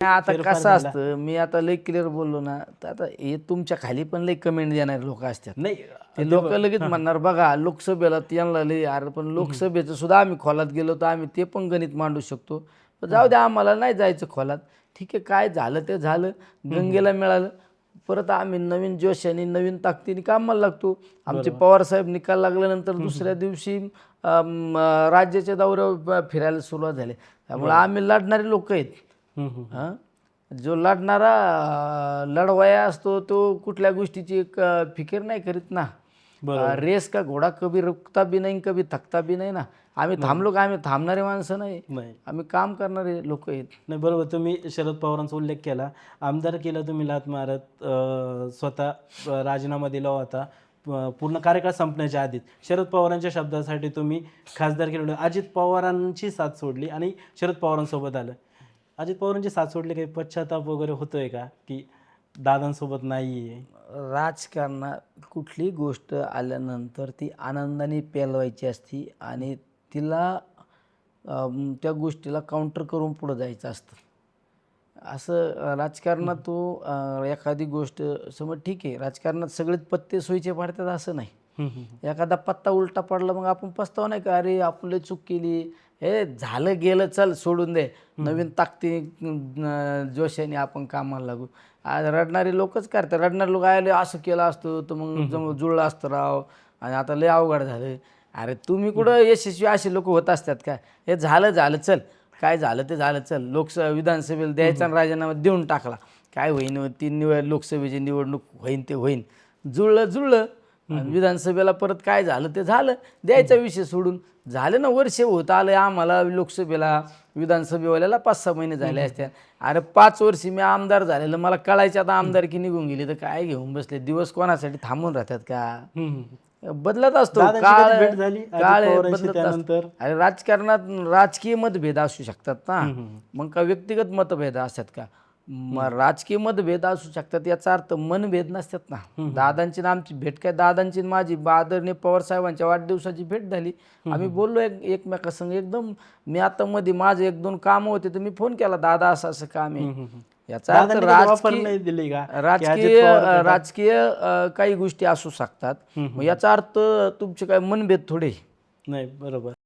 आता फेरफार कसं झाला. असतं मी आता लई क्लिअर बोललो ना तर आता हे तुमच्या खाली पण लई कमेंट देणारे लोक असतात. नाही ते लोक लगेच म्हणणार बघा लोकसभेला यांना लई अरे पण लोकसभेचं सुद्धा आम्ही खोलात गेलो तर आम्ही ते पण गणित मांडू शकतो. पण जाऊ द्या आम्हाला नाही जायचं खोलात. ठीक आहे काय झालं ते झालं. गंगेला मिळालं. परत आम्ही नवीन जोशाने नवीन ताकदीने कामाला लागतो. आमचे पवार साहेब निकाल लागल्यानंतर दुसऱ्या दिवशी अम, राज्याच्या दौऱ्यावर फिरायला सुरुवात झाली. त्यामुळे आम्ही लढणारे लोक आहेत. हा? जो लढणारा लढवाया असतो तो कुठल्या गोष्टीची एक फिकीर नाही करीत ना. रेस का घोडा कभी रुकता बी नाही कभी थकता बी नाही ना. आम्ही थांबलो का? आम्ही थांबणारे माणसं नाही. आम्ही काम करणारे लोक आहेत. नाही बरोबर. तुम्ही शरद पवारांचा उल्लेख केला. आमदार केला तुम्ही लात मारत स्वतः राजीनामा दिला होता. पूर्ण कार्यकाळ संपण्याच्या आधीच. शरद पवारांच्या शब्दासाठी तुम्ही खासदार केलं अजित पवारांची साथ सोडली आणि शरद पवारांसोबत आलं. अजित पवारांची साथ सोडली काही पश्चाताप वगैरे होतोय का? की दादांसोबत नाही आहे राजकारणात कुठली गोष्ट आल्यानंतर ती आनंदाने पेलवायची असती आणि तिला अम, त्या गोष्टीला काउंटर करून पुढं जायचं असतं. असं अ, राजकारणात तो अ, एखादी गोष्ट समज ठीक आहे राजकारणात सगळेच पत्ते सोयीचे पडतात असं नाही. एखादा पत्ता उलटा पडला मग आपण पस्ताव नाही का अरे आपण लय चूक केली हे झालं गेलं चल सोडून दे. नवीन ताकदी जोशाने आपण कामाला लागू. आज रडणारे लोकच करतात. रडणारे लोक आले असं केलं असतं तर मग जुळलं असतं राव. आणि आता लय अवघड झालं अरे तुम्ही कुठं यशस्वी असे लोक होत असतात का? हे झालं झालं चल. काय झालं ते झालं चल. लोकसभा विधानसभेला द्यायचा राजीनामा देऊन टाकला. काय होईन तीन निवड लोकसभेची निवडणूक होईन ते होईन. जुळलं जुळलं. आणि विधानसभेला परत काय झालं ते झालं. द्यायचा विषय सोडून. झालं ना वर्ष होत आलं आम्हाला लोकसभेला. विधानसभेवाल्याला पाच सहा महिने झाले असत्या अरे पाच वर्षी मी आमदार झालेलं. मला कळायचं आता आमदारकी निघून गेली तर काय घेऊन बसले? दिवस कोणासाठी थांबून राहतात का? बदलत असतो. काळ काळ बदलत असतो. अरे राजकारणात राजकीय मतभेद असू शकतात ना. मग का व्यक्तिगत मतभेद असतात का? मग राजकीय मतभेद असू शकतात याचा अर्थ मनभेद नसतात ना. दादांची ना आमची भेट काय? दादांची माझी. आदरणीय पवार साहेबांच्या वाढदिवसाची भेट झाली. आम्ही बोललो एक एकमेकासंग एकदम मी आता मध्ये माझे एक दोन कामं होते तर मी फोन केला दादा असं असं काम आहे. याचा अर्थ राजकीय राजकीय राजकीय काही गोष्टी असू शकतात. याचा अर्थ तुमचे काय मनभेद थोडे? नाही बरोबर.